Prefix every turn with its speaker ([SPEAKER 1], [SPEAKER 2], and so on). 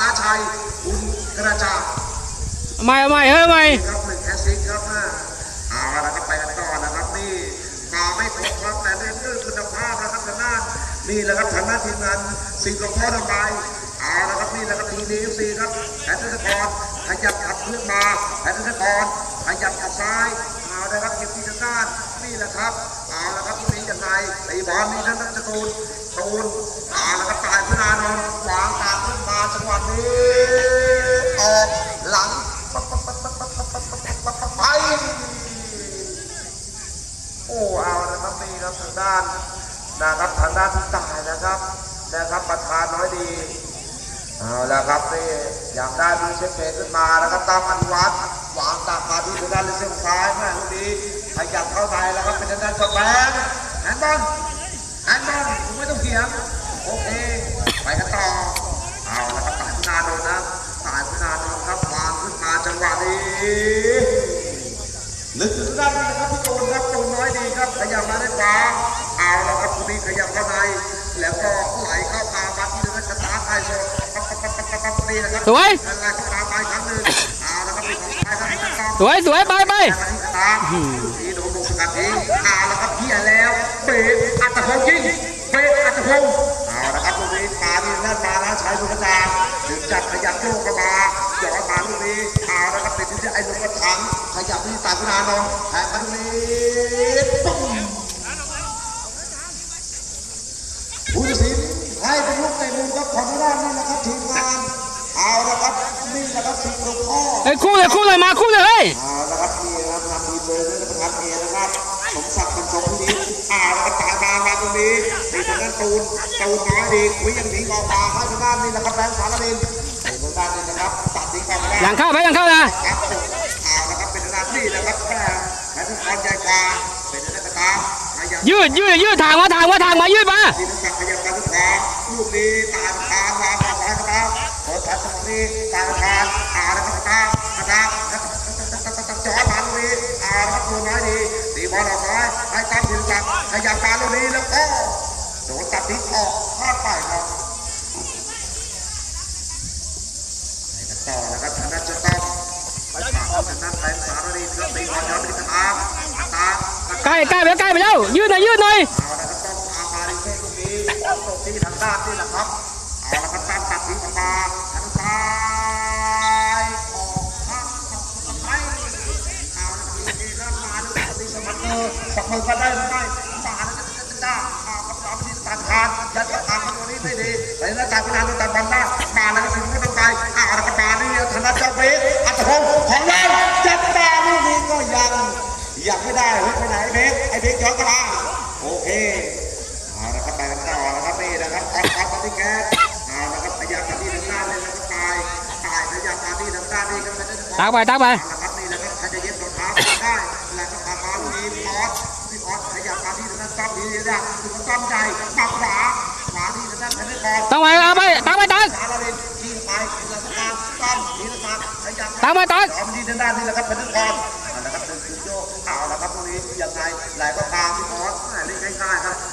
[SPEAKER 1] นาชัยคุณกระจ่าง
[SPEAKER 2] เอาใหม่เอาใหม่เฮ้ยเอาใหม่
[SPEAKER 1] ครับหนึ่งแคสซิกครับนะเอาละครับไปกันต่อนะครับนี่มาไม่ครบครับแต่เรื่องด้วยคุณภาพนะครับทางด้านนี่แหละครับทางด้านทีมงานสิ่งหลวงพ่อทำไปเอาละครับนี่แหละครับทีดีเอฟซีครับแพทย์ธนกรขยับขับเคลื่อนมาแพทย์ธนกรขยับขับซ้ายเอาละครับเก็บที่ทางด้านนี่แหละครับเอาละครับตรงนี้ยังไงตีบอลนี่ท่านนักตูนตูนเอาละครับ ครับทางด้านนะครับทางด้านที่ตายนะครับนะครับประธานน้อยดีเอาละครับนี่อยากได้ดูเช็คเพจขึ้นมานะครับตามอนุวัตวางตามมาที่ทางด้านเลเซอร์ซ้ายแม่ลูกนี้ขยับเข้าในแล้วครับเป็นทางด้านสแปนแฮนด์บอลแฮนด์บอลผมไม่ต้องเถียงโอเคไปกันต่อเอาละครับตายพุนาโดนนะตายพุนาโดนครับวางขึ้นมาจังหวะนี้ลึกถึงด้านนี้นะครับพี่ตูนครับตูนน้อยดีครับขยับมาด้านขวา แล้วก็ไหลเข้าตามมาที่ทางด้านสตาร์ทไทยโซนี่นะครับ
[SPEAKER 2] สวย
[SPEAKER 1] นั่นแหละเข้าตามไปครั้งหนึ่งเอาละครับพี่ของไทยครับพี่ต้อง
[SPEAKER 2] สวยสวยไปไป
[SPEAKER 1] แต่มาที่สตาร์ทนี่โดนโดนสกัดทิ้งอาละครับเพี้ยแล้วเบรอัตพงศ์ยิงเบรอัตพงศ์เอาละครับลูกนี้ปานี่นั่นมาแล้วใช้สุกตาถึงจับขยับโยกเข้ามาย้อนมาลูกนี้เอาละครับติดที่ไอ้ลูกกระถังขยับที่ตาพุนานนท์แทงมาลูกนี้ เฮ้
[SPEAKER 2] ยคู่เลยคู่เลยมาคู่เลยเฮ้ย
[SPEAKER 1] เอาละครับนี่นะครับนำทีมโดยท่านประธานเอนะครับสมศักดิ์เป็นสมนี้อ่าแล้วก็ตายมามาตรงนี้นี่ทางด้านตูนตูนน้อยดีคุยยังหนีออกมาให้ทางด้านนี่นะครับแบงค์สารวินไอ้ทางด้านนี่นะครับตัดทิ้งเข้ามาได้
[SPEAKER 2] หลังเข้าไปหลังเข้านะ
[SPEAKER 1] ครับผมเอาละครับเป็นทางด้านนี่นะครับแม่แม่ทุกคนใหญ่กว่าเป็นทางด้านกระตามขยับ
[SPEAKER 2] ยืดยืดยืดทางมาทางมาทางมายืดมา
[SPEAKER 1] ทีมศักดิ์ขยับการทุกขวาลูกนี้ตายประธานวา ขอทัดตรงนี้ตายประธานอ่าแล้วก็กระตามกระตามจอมางนี้อาแล้วก็ตัวน้อยดีตีบอลออกซ้ายให้ตั้มทีมศักดิ์ขยับการตรงนี้แล้วก็โดนตัดทิ้งออกพลาดไปครับต่อนะครับทางด้านจะต้องไปฝากทางด้านแทนสารดีครับตีบอลย้อนไปที่ตามตาม
[SPEAKER 2] ใกล้ใกล้ไปแล้วใกล้ไปแล้วยืดหน่อยยืดหน่อย
[SPEAKER 1] เอาละครับต้องอามาในช่นตรงนี้ตกที่ทางด้านนี่แหละครับ สมัครเออสักมือก็ได้หรือไม่มาแล้วจะจะได้เอาครับเอาไปที่ตันทานยัดกระทางตรงนี้ไม่ดีแต่หน้าตาพินาศตัดบอลได้มาแล้วก็ถึงไม่ต้องไปอารับมานี่ธนาเจ้าเบสอัตพงของเราจับตาลูกนี้ก็ยังยังไม่ได้ไปไหนเบสไอเบสย้อนกลับมาโอเคเอาละครับไปกันต่อนะครับนี่นะครับออกออกมาที่แก๊สเอาละครับพยายามมาที่ทางด้านเลยนะครับตายตายพยายามมาที่ทางด้านนี้ครับ
[SPEAKER 2] ตักไปตักไป
[SPEAKER 1] ได้แล้วก็ทำมาลูกนี้พอสพี่พอสพยายามาที่ทางด้านต้อมดีนะถึงต้อมใจปักขวาขวาที่ทางด้านธนกร
[SPEAKER 2] ต้องไปเอาไปตักไปตัก
[SPEAKER 1] สารเลนที่ไปที่ทางด้านต้อมดีนะครับพยายาม
[SPEAKER 2] ตักไปตัก
[SPEAKER 1] จอมดีทางด้านนี้และครับเป็นทุกคนเอาละครับเป็นคุณโยเอาละครับตรงนี้ยังไงหลายก็ตามพี่ออสเล่นง่ายๆครับ